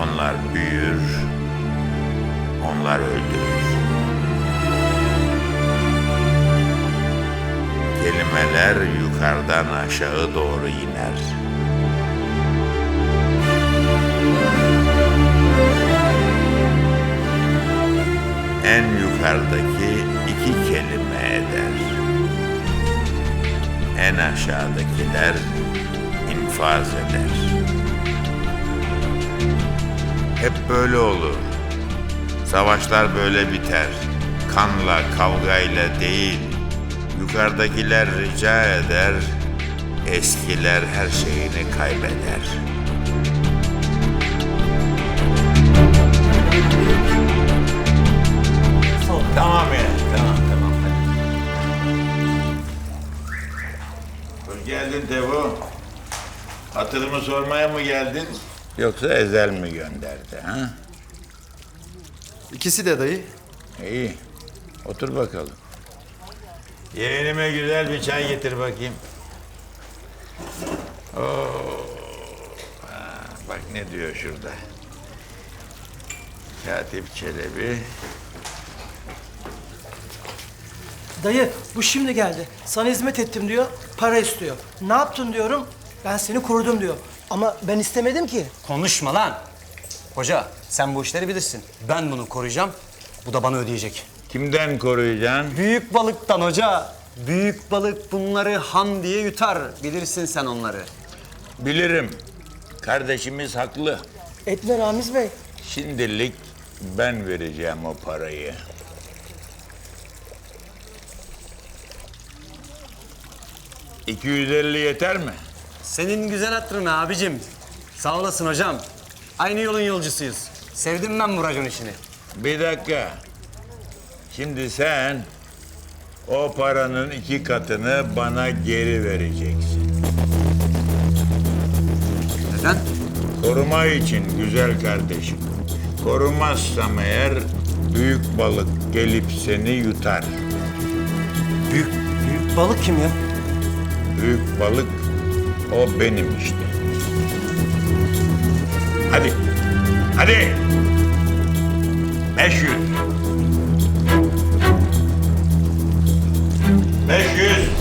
Onlar büyür, onlar öldürür. Kelimeler yukarıdan aşağı doğru iner. En yukarıdaki iki kelime eder. En aşağıdakiler infaz eder. Hep böyle olur. Savaşlar böyle biter. Kanla, kavgayla değil. Yukarıdakiler rica eder. Eskiler her şeyini kaybeder. Tamam ya, tamam tamam. Hoş geldin Tevo. Hatırımı sormaya mı geldin? Yoksa Ezel mi gönderdi ha? İkisi de dayı. İyi. Otur bakalım. Yeğenime güzel bir çay getir bakayım. Oo. Ha, bak ne diyor şurada. Katip Çelebi. Dayı bu şimdi geldi. Sana hizmet ettim diyor, para istiyor. Ne yaptın diyorum, ben seni korudum diyor. Ama ben istemedim ki. Konuşma lan. Hoca sen bu işleri bilirsin. Ben bunu koruyacağım. Bu da bana ödeyecek. Kimden koruyacaksın? Büyük balıktan hoca. Büyük balık bunları ham diye yutar. Bilirsin sen onları. Bilirim. Kardeşimiz haklı. Etme Ramiz Bey. Şimdilik ben vereceğim o parayı. ...250 yeter mi? Senin güzel hatırına abicim. Sağ olasın hocam. Aynı yolun yolcusuyuz. Sevdim ben bu racon işini. Bir dakika. Şimdi sen... ...o paranın iki katını bana geri vereceksin. Neden? Koruma için güzel kardeşim. Korumazsam eğer... ...büyük balık gelip seni yutar. Büyük, büyük balık kim ya? Büyük balık o benim işte. Hadi. Hadi. 500. 500.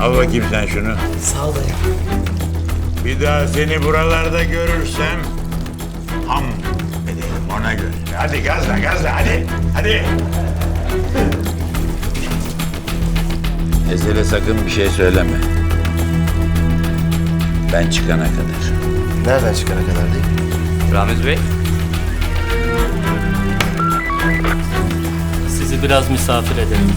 Al bakayım sen şunu. Sağ ol dayı. Bir daha seni buralarda görürsem ham ona göre. Hadi gazla gazla hadi. Hadi. Ezel'e sakın bir şey söyleme. Ben çıkana kadar. Nereden çıkana kadar değil? Ramiz Bey. Sizi biraz misafir edelim.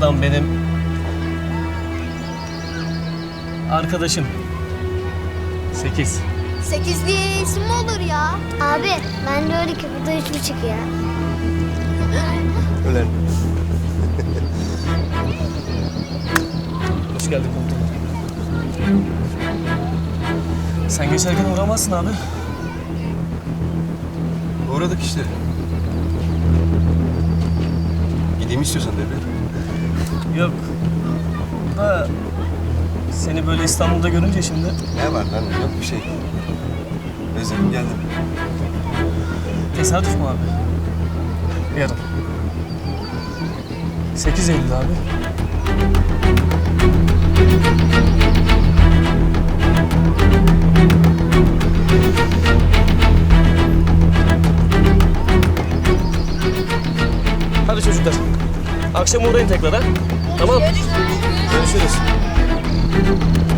Adam benim arkadaşım. Sekiz. Sekizli isim mi olur ya? Abi ben de öyle ki bu da üç buçuk ya. Öyle. Hoş geldin komutanım. Sen geçerken uğramazsın abi. Uğradık işte. Gideyim istiyorsan devre. Yok. Da seni böyle İstanbul'da görünce şimdi Ne var lan? Yok bir şey. Özledim geldim. tesadüf mü abi? Yarın. 8 Eylül abi. Hadi çocuklar. Akşam uğrayın tekrar ha. Tamam. Görüşürüz. İlk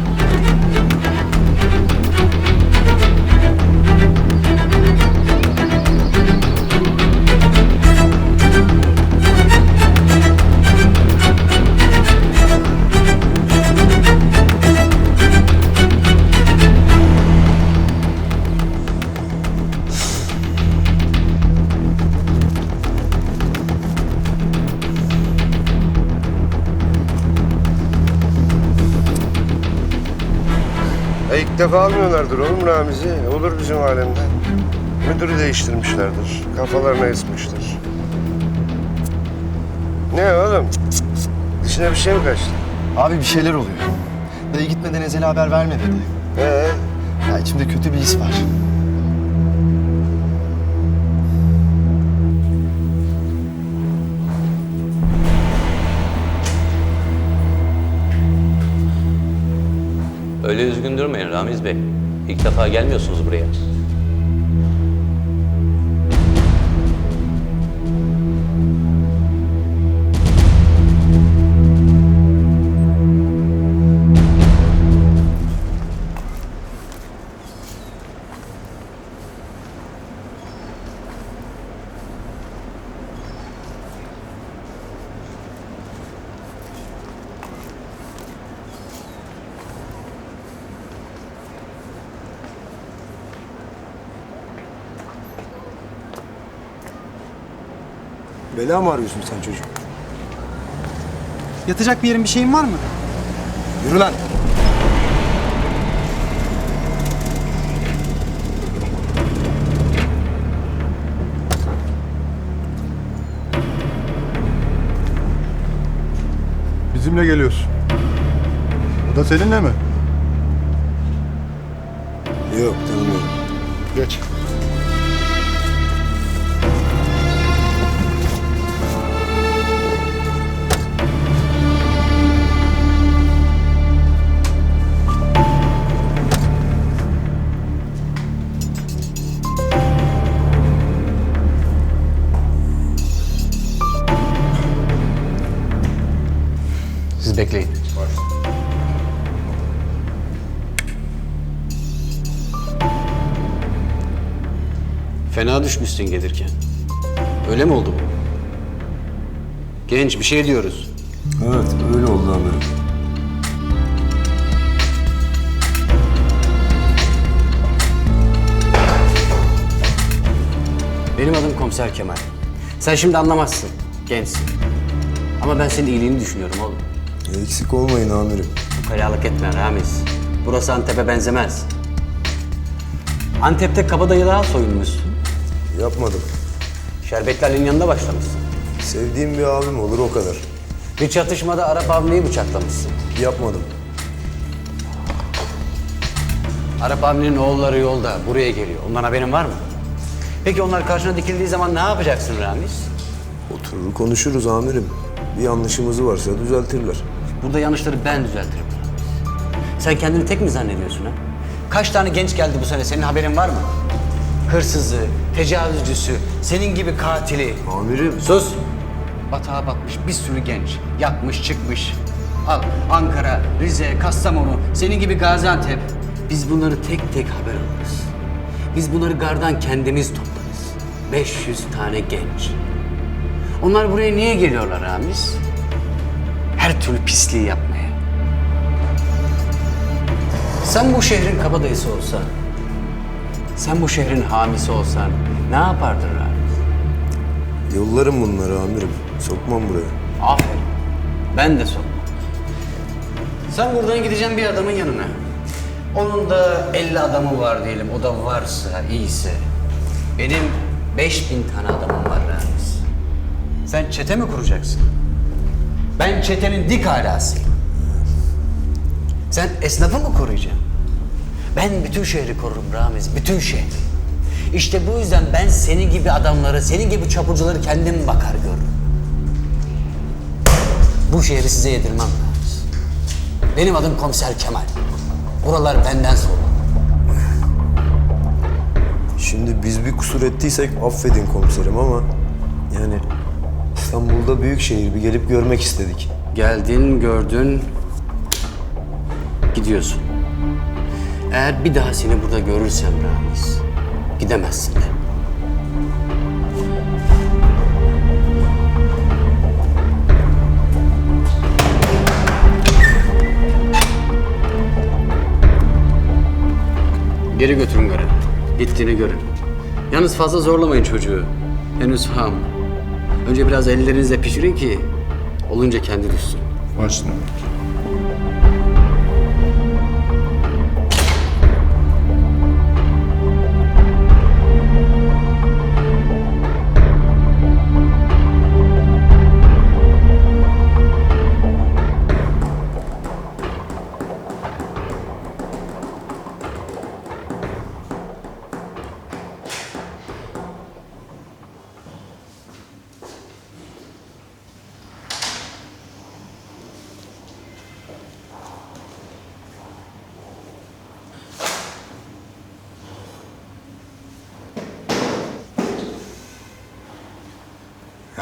defa almıyorlardır oğlum Ramiz'i. Olur bizim alemde. Müdürü değiştirmişlerdir. Kafalarına esmiştir. Ne oğlum? Dişine bir şey mi kaçtı? Abi bir şeyler oluyor. Dayı gitmeden Ezel'e haber verme dedi. Ee, Ya içimde kötü bir his var. Öyle üzgün durmayın Ramiz Bey. İlk defa gelmiyorsunuz buraya. Bela mı arıyorsun sen çocuk? Yatacak bir yerin bir şeyin var mı? Yürü lan. Bizimle geliyorsun. Bu da seninle mi? yok tanımıyorum. Geç. Fena düşmüşsün gelirken. Öyle mi oldu bu? Genç bir şey diyoruz. Evet öyle oldu amirim. Benim adım Komiser Kemal. Sen şimdi anlamazsın. Gençsin. Ama ben senin iyiliğini düşünüyorum oğlum. Eksik olmayın amirim. Ukalalık etme Ramiz. Burası Antep'e benzemez. Antep'te kabadayılığa soyunmuşsun. Yapmadım. Şerbetli Ali'nin yanında başlamışsın. Sevdiğim bir abim olur o kadar. Bir çatışmada Arap abini bıçaklamışsın. Yapmadım. Arap abinin oğulları yolda, buraya geliyor. Ondan haberin var mı? Peki onlar karşına dikildiği zaman ne yapacaksın Ramiz? Oturur konuşuruz amirim. Bir yanlışımız varsa düzeltirler. Burada yanlışları ben düzeltirim. Sen kendini tek mi zannediyorsun ha? Kaç tane genç geldi bu sene, senin haberin var mı? Hırsızı, tecavüzcüsü, senin gibi katili. Amirim. Sus! Batağa batmış bir sürü genç. Yatmış çıkmış. Al Ankara, Rize, Kastamonu, senin gibi Gaziantep. Biz bunları tek tek haber alırız. Biz bunları gardan kendimiz toplarız. 500 tane genç. Onlar buraya niye geliyorlar Ramiz? Her türlü pisliği yapmaya. Sen bu şehrin kabadayısı olsan, sen bu şehrin hamisi olsan ne yapardın Ramiz? Yollarım bunları amirim. Sokmam buraya. Aferin. Ben de sokmam. Sen buradan gideceksin bir adamın yanına. Onun da 50 adamı var diyelim. O da varsa, iyiyse. Benim 5000 tane adamım var Ramiz. Sen çete mi kuracaksın? Ben çetenin dik alasıyım. Sen esnafı mı koruyacaksın? Ben bütün şehri korurum Ramiz, bütün şehri. İşte bu yüzden ben senin gibi adamları, senin gibi çapulcuları kendim bakar görürüm. Bu şehri size yedirmem Ramiz. Benim adım Komiser Kemal. Buralar benden sorulur. Şimdi biz bir kusur ettiysek affedin komiserim ama yani İstanbul'da büyük şehir bir gelip görmek istedik. Geldin, gördün, gidiyorsun. Eğer bir daha seni burada görürsem Ramiz, gidemezsin de. Geri götürün garı. Gittiğini görün. Yalnız fazla zorlamayın çocuğu. Henüz ham. Önce biraz ellerinizle pişirin ki olunca kendi düşsün. Başla.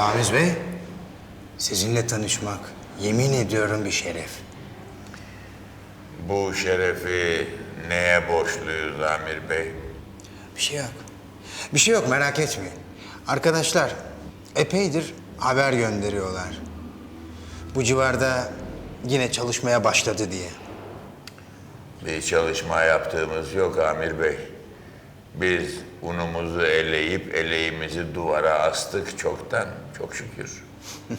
Ramiz Bey, sizinle tanışmak yemin ediyorum bir şeref. Bu şerefi neye borçluyuz Amir Bey? Bir şey yok. Bir şey yok merak etmeyin. Arkadaşlar epeydir haber gönderiyorlar. Bu civarda yine çalışmaya başladı diye. Bir çalışma yaptığımız yok Amir Bey. Biz unumuzu eleyip eleğimizi duvara astık çoktan, çok şükür.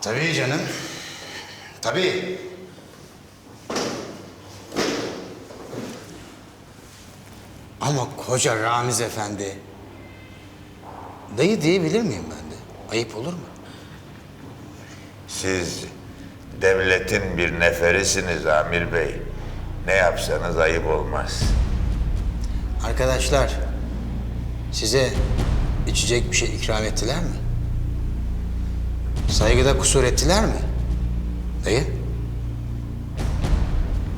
Tabii canım. Tabii. Ama koca Ramiz Efendi. Dayı diyebilir miyim ben de? Ayıp olur mu? Siz devletin bir neferisiniz Amir Bey. Ne yapsanız ayıp olmaz. Arkadaşlar, size içecek bir şey ikram ettiler mi? Saygıda kusur ettiler mi? Dayı?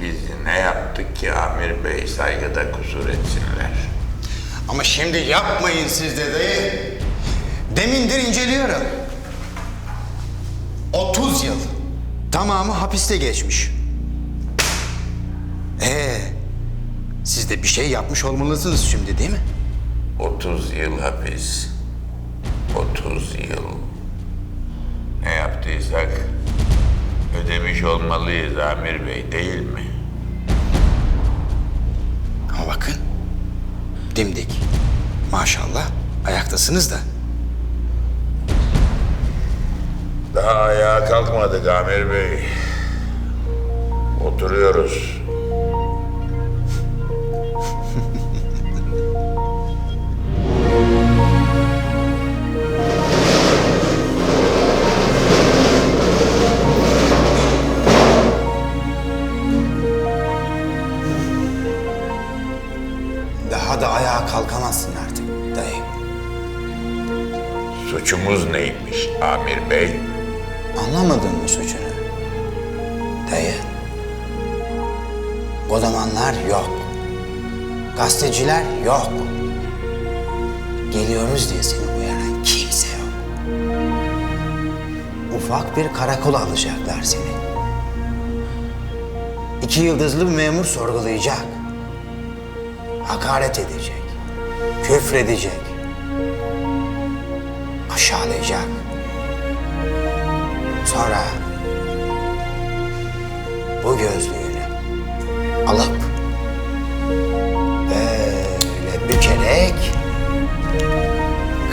Biz ne yaptık ki Amir Bey saygıda kusur etsinler? Ama şimdi yapmayın siz de dayı. Demindir inceliyorum. 30 yıl. Tamamı hapiste geçmiş. Siz de bir şey yapmış olmalısınız şimdi değil mi? 30 yıl hapis. 30 yıl. Ne yaptıysak ödemiş olmalıyız Amir Bey değil mi? Ama bakın, dimdik. Maşallah ayaktasınız da. Daha ayağa kalkmadık Amir Bey. Oturuyoruz. Suçumuz neymiş Amir Bey? Anlamadın mı suçunu? Dayı. Godamanlar yok. Gazeteciler yok. Geliyoruz diye seni uyaran kimse yok. Ufak bir karakol alacaklar seni. İki yıldızlı bir memur sorgulayacak. Hakaret edecek. Küfredecek. Aşağılayacak. Sonra bu gözlüğünü alıp böyle bükerek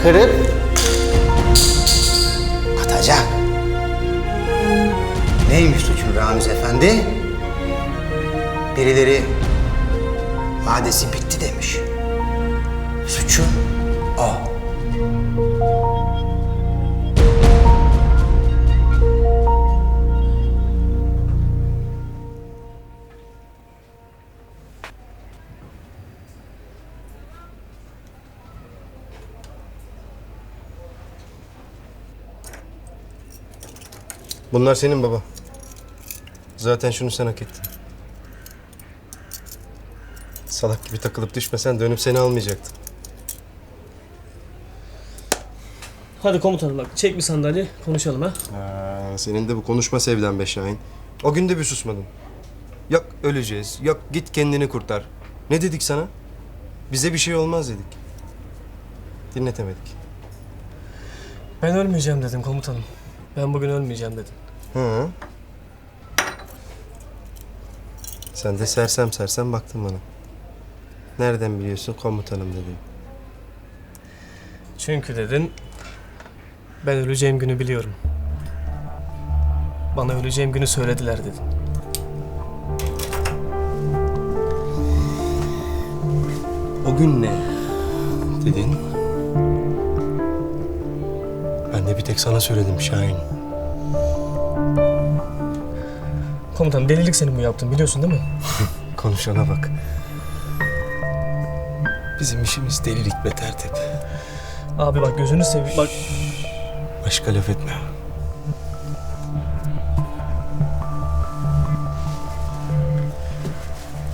kırıp atacak. Neymiş suçun Ramiz Efendi? Birileri vadesi bitti demiş. Suçun o. Bunlar senin baba. Zaten şunu sen hak ettin. Salak gibi takılıp düşmesen dönüp seni almayacaktım. Hadi komutanım bak çek bir sandalye konuşalım ha. Aa, senin de bu konuşma sevdan be Şahin. O gün de bir susmadın. Yok öleceğiz, yok git kendini kurtar. Ne dedik sana? Bize bir şey olmaz dedik. Dinletemedik. Ben ölmeyeceğim dedim komutanım. Ben bugün ölmeyeceğim dedim. Hı. Sen de sersem sersem baktın bana. Nereden biliyorsun komutanım dedim. Çünkü dedin ben öleceğim günü biliyorum. Bana öleceğim günü söylediler dedin. O gün ne? Dedin. Ben de bir tek sana söyledim Şahin. Komutanım delilik senin bu yaptın biliyorsun değil mi? Konuşana bak. Bizim işimiz delilik be tertip. Abi bak gözünü seveyim. Bak Başka laf etme.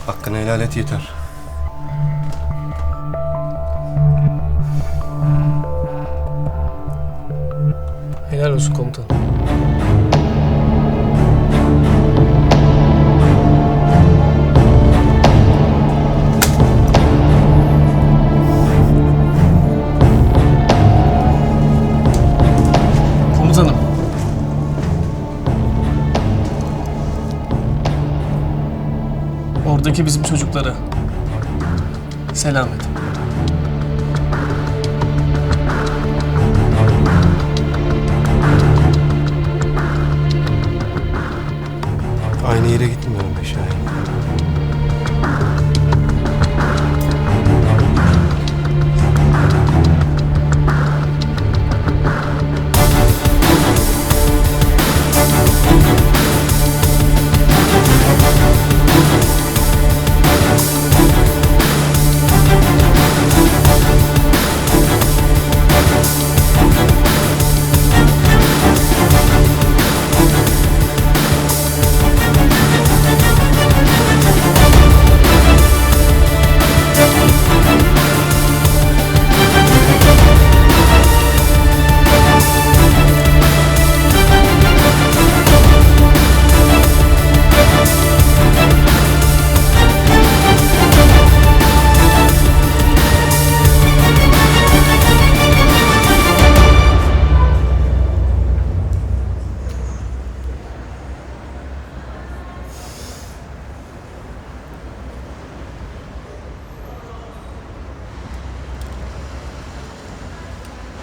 Hakkını helal et yeter. Helal olsun. Komutanım. Oradaki bizim çocuklara. Selamet. Aynı yere gitmiyorum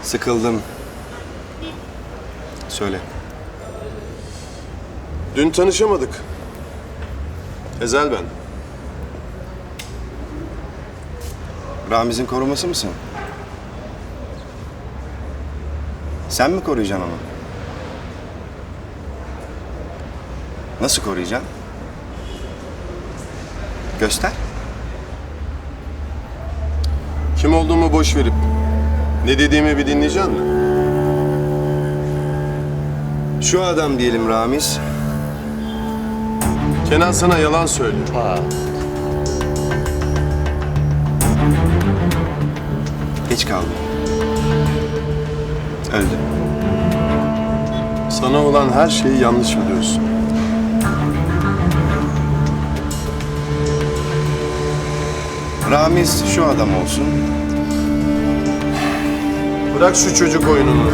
Sıkıldım. Söyle. Dün tanışamadık. Ezel ben. Ramiz'in koruması mısın? Sen mi koruyacaksın onu? Nasıl koruyacaksın? Göster. Kim olduğumu boş verip ne dediğimi bir dinleyeceksin mi? Şu adam diyelim Ramiz. Kenan sana yalan söylüyor. Geç kaldı. Öldü. Sana olan her şeyi yanlış biliyorsun. Ramiz şu adam olsun. Bırak şu çocuk oyununu.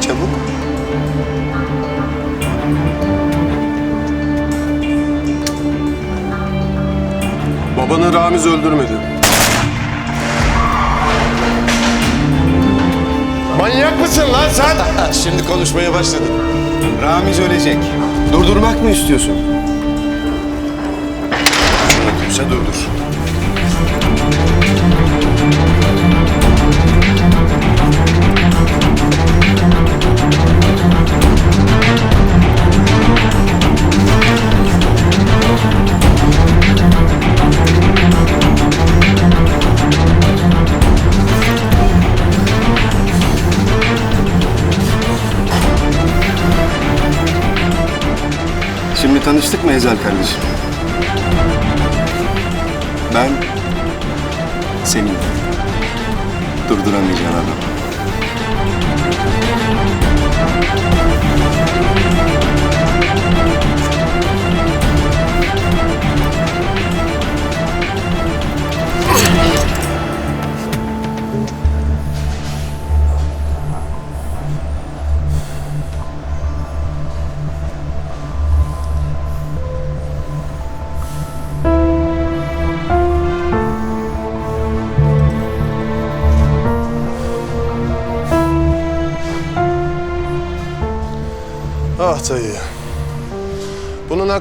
Çabuk. Babanı Ramiz öldürmedi. Manyak mısın lan sen? Şimdi konuşmaya başladın. Ramiz ölecek. Durdurmak mı istiyorsun? Mümkünse durdur. Tanıştık mı Ezel kardeşim? Ben senin durduramayacağın adam.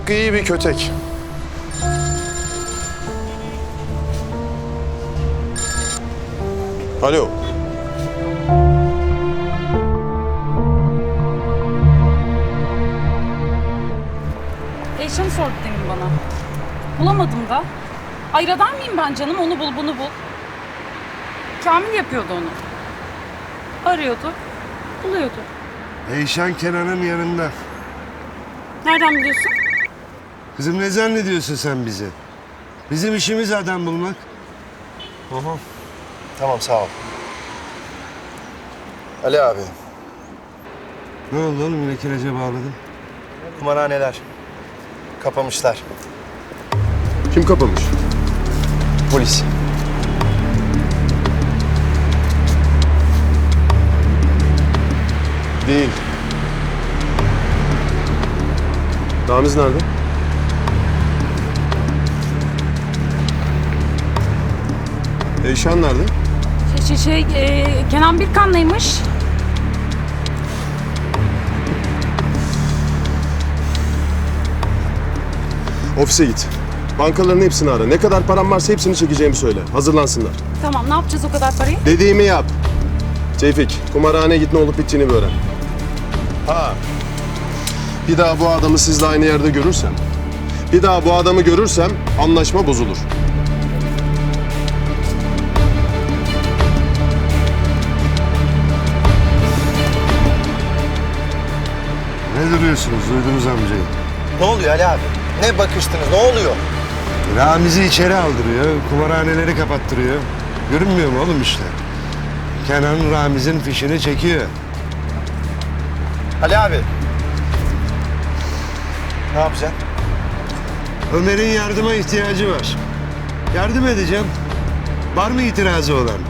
Hakkı iyi bir kötek. Alo. Eşim sordu demin bana. Bulamadım da. Ayradan mıyım ben canım? Onu bul, bunu bul. Kamil yapıyordu onu. Arıyordu, buluyordu. Eyşan Kenan'ın yanında. Nereden biliyorsun? Kızım ne zannediyorsun sen bizi? Bizim işimiz adam bulmak. Tamam sağ ol. Ali abi. Ne oldu oğlum yine kirece bağladın? Kumarhaneler. Kapamışlar. Kim kapamış? Polis. Değil. Ramiz nerede? Eyşan nerede? Şey, şey, şey e, Kenan Birkan'laymış. Ofise git. Bankaların hepsini ara. Ne kadar param varsa hepsini çekeceğimi söyle. Hazırlansınlar. Tamam ne yapacağız o kadar parayı? Dediğimi yap. Tevfik, kumarhaneye git ne olup bittiğini bir öğren. Ha. Bir daha bu adamı sizle aynı yerde görürsem, bir daha bu adamı görürsem anlaşma bozulur. Ne duruyorsunuz? Duydunuz amcayı. Ne oluyor Ali abi? Ne bakıştınız? Ne oluyor? Ramiz'i içeri aldırıyor, kumarhaneleri kapattırıyor. Görünmüyor mu oğlum işte? Kenan Ramiz'in fişini çekiyor. Ali abi. Ne yapacaksın? Ömer'in yardıma ihtiyacı var. Yardım edeceğim. Var mı itirazı olan?